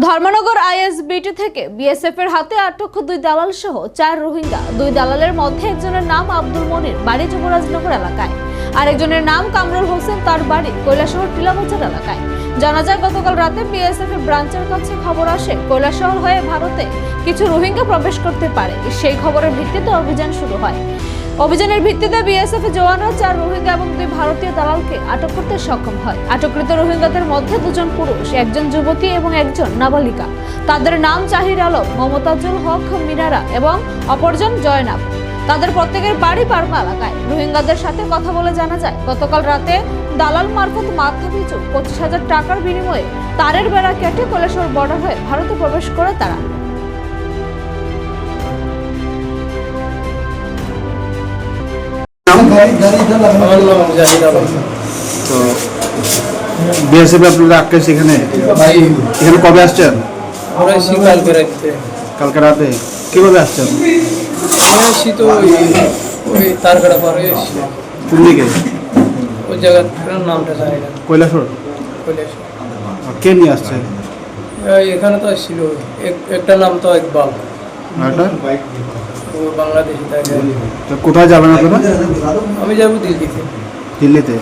Dharmanagar ISBT থেকে BSF এর হাতে আটক দুই দালাল সহ চার রোহিঙ্গা। দুই দালালের মধ্যে একজনের নাম আব্দুল মনির, বাড়ি যুবরাজনগর এলাকায়। আরেকজনের নাম কামরুল হোসেন, তার বাড়ি কৈলাসহর টিলাবাজার এলাকায়। জানা যায়, গতকাল রাতে বিএসএফ এর ব্রাঞ্চের কাছে খবর আসে, কৈলাসহর হয়ে ভারতে কিছু রোহিঙ্গা প্রবেশ করতে পারে। সেই খবরের ভিত্তিতে অভিযান শুরু হয়। অভিযানের ভিত্তিতে বিএসএফ জওয়ানরা চার রোহিঙ্গা এবং দুই ভারতীয় দালালকে আটক করতে সক্ষম হয়। আটককৃত রোহিঙ্গাদের মধ্যে দুজন পুরুষ, একজন যুবতী এবং একজন নাবালিকা। তাদের নাম চাহির আলম, মমতাজুল হক, মিনারা এবং অপরজন জয়নাব। তাদের প্রত্যেকের বাড়ি পারমা এলাকায়। রোহিঙ্গাদের সাথে কথা বলে জানা যায়, গতকাল রাতে দালাল মারফত মাথা পিছু। পঁচিশ হাজার টাকার বিনিময়ে তারের বেড়া কেটে কৈলাসহর বর্ডার হয়ে ভারতে প্রবেশ করে তারা। তো বিএসএফ আপনারা আটকেছে এখানে? ভাই। এখানে কবে আসছেন? কালকে রাতে। কীভাবে আসছেন? তো ওই ওই তারকাটা পার হয়ে এসেছি কোন দিকে? ওই জায়গাটার নামটা জানি না। কৈলাসর কে নিয়ে আসছে? এখানে তো ছিল একটা নাম তো ইকবাল। আর ও বাংলাদেশি থাকে তো কোথায় যাবেন আপনারা? আমি যাব দিল্লিতে। দিল্লিতে।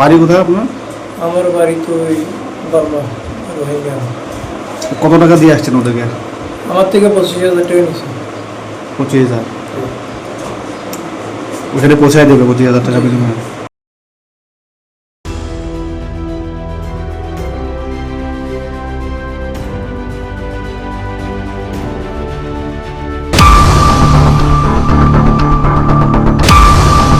বাড়ি কোথায় আপনার? আমার বাড়ি তো ওই রোহিঙ্গা। কত টাকা দিয়ে আসছেন ওদেরকে? আমার থেকে পঁচিশ হাজার টাকা নিয়েছে পঁচিশ হাজার? ওখানে পৌঁছায় দেবে পঁচিশ হাজার টাকা বিনিময়ে